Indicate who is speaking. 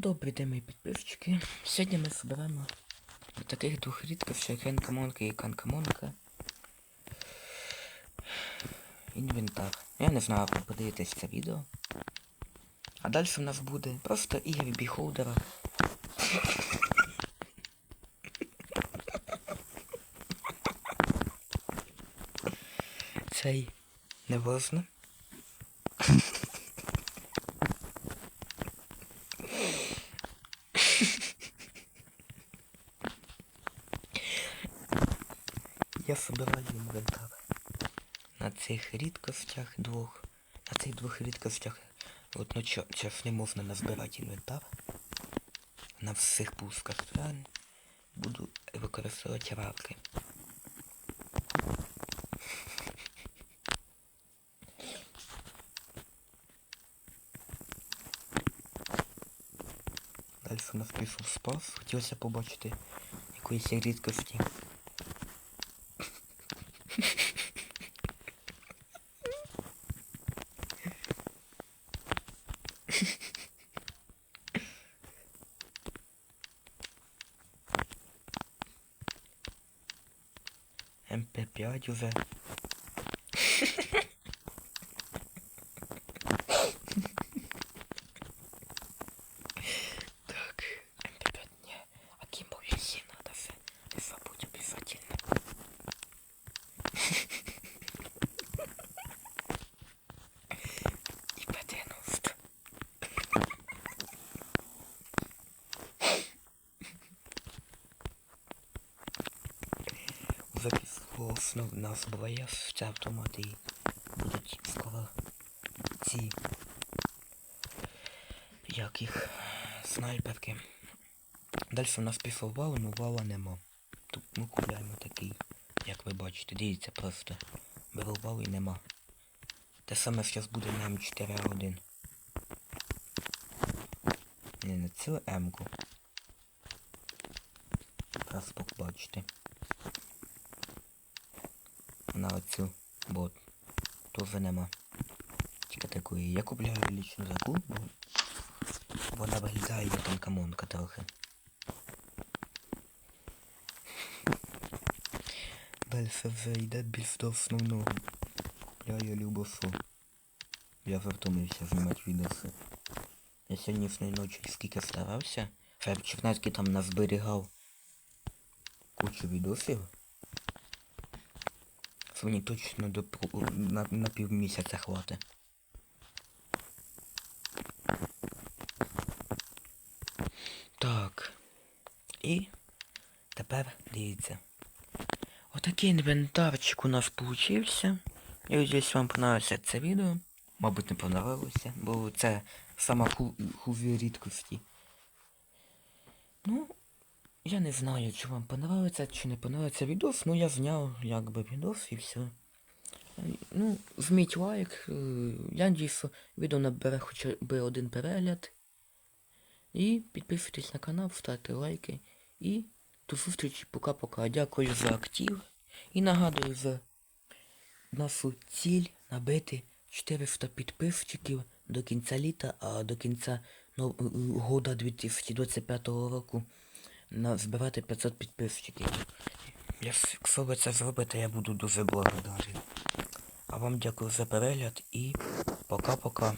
Speaker 1: Добрий день, мої підписчики. Сьогодні ми зберемо таких двох рідкостей Хенкамонка і Канкамонка. Інвентар. Я не знаю, ви подивитесь це відео. А далі у нас буде просто ігри біхолдера. Цей не. Я собираю інвентар. На цих рідкостях двох. На цих двох рідкостях одночасно не можна назбирати інвентар. На всіх пусках я буду використовувати рарки. Далі у нас пішов спас. Хотілося побачити якоїсь рідкості. Hem Pep ya güzel. Записував основ нас БВС, це автомати будуть скоро ці як їх снайперки. Далі у нас пішов вал, ну вала нема. Тут ми купляємо такий, як ви бачите, дивіться просто. Беру вал нема. Те саме зараз буде на М4А1. Не, не цілу М-ку. Зараз побачите. На оцю бот. Тоже нема. Тільки такої. Я купляю лічну бо вона виглядає як танкамонка трохи. Далі вже йде більш до основного. Купляю любосу. Я вже втомився знімати відоси. Я сьогоднішньої ночі скільки старався. Щоб Чернецький там назберігав кучу відосів. Що мені точно до на, на півмісяця хватить. Так. І тепер дивіться. Отакий інвентарчик у нас получився. Я надіюсь, вам понравилося це відео. Мабуть, не понравилося, бо це сама ху хуві рідкості. Ну, я не знаю, чи вам понравиться, чи не понравиться відос, ну я зняв якби відос і все. Ну, вміть лайк, е, я надіюсь, що відео набере хоча б один перегляд. І підписуйтесь на канал, ставте лайки. І до зустрічі, пока-пока. Дякую за актив. І нагадую за нашу ціль набити 400 підписчиків до кінця літа, а до кінця ну, года 2025 року збирати 500 підписчиків. Якщо ви це зробите, я буду дуже благодарен. А вам дякую за перегляд і пока-пока.